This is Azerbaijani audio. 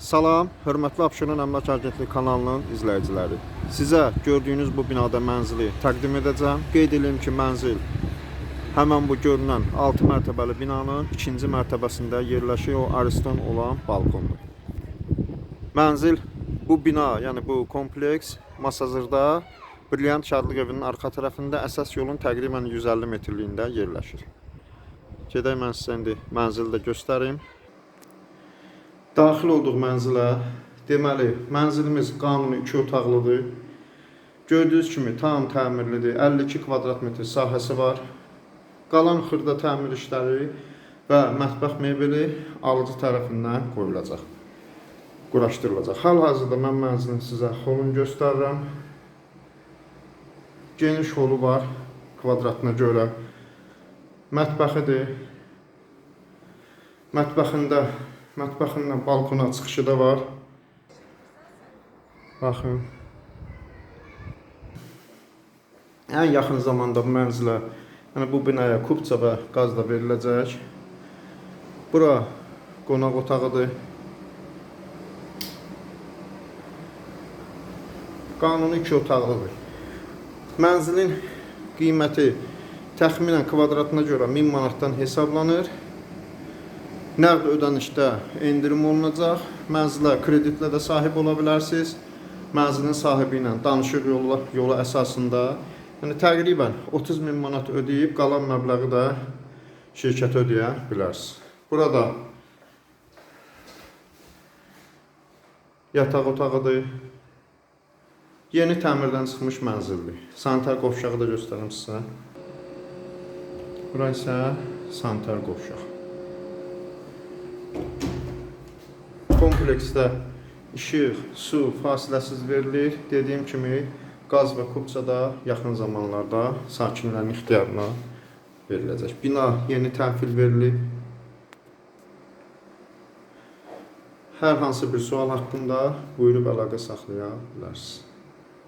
Salam, hörmətli Abşeron Əmlak Agentliyi kanalının izləyiciləri. Sizə gördüyünüz bu binada mənzili təqdim edəcəm. Qeyd edim ki, mənzil həmən bu görünən 6 mərtəbəli binanın 2-ci mərtəbəsində yerləşir o Ariston olan balkondur. Mənzil bu bina, yəni bu kompleks Masazırda Brilliant Şadlıq evinin arxa tərəfində əsas yolun təqribən 150 metrliyində yerləşir. Gedək mən sizə indi mənzili də göstərim. Daxil olduq mənzilə. Deməli, mənzilimiz qanuni 2 otaqlıdır. Gördüyünüz kimi tam təmirlidir. 52 kvadrat metr sahəsi var. Qalan xırda təmir işləri və mətbəx mebeli alıcı tərəfindən qoyulacaq. Quraşdırılacaq. Hal-hazırda mən mənzilin sizə holunu göstərirəm. Geniş holu var kvadratına görə. Mətbəxidir. Mətbəxində mətbəxindən balkona çıxışı da var. Baxın. Ən yaxın zamanda bu mənzilə, yəni bu binaya kubça və qaz da veriləcək. Bura qonaq otağıdır. Qanuni 2 otaqlıdır. Mənzilin qiyməti təxminən kvadratına görə 1000 manatdan hesablanır. Nəqd ödənişdə endirim olunacaq. Mənzilə kreditlə də sahib ola bilərsiniz. Mənzilin sahibi ilə danışıq yolu, yolu əsasında yəni təqribən 30 min manat ödəyib qalan məbləği də şirkətə ödəyə bilərsiniz. Burada yataq otağıdır. Yeni təmirdən çıxmış mənzildir. Sanitar qovşağı da göstərim sizə. Bura isə sanitar qovşaq. Kompleksdə işıq, su fasiləsiz verilir. Dediyim kimi qaz və kubça da yaxın zamanlarda sakinlərin ixtiyarına veriləcək. Bina yeni təhvil verilib. Hər hansı bir sual haqqında buyurub əlaqə saxlaya bilərsiniz.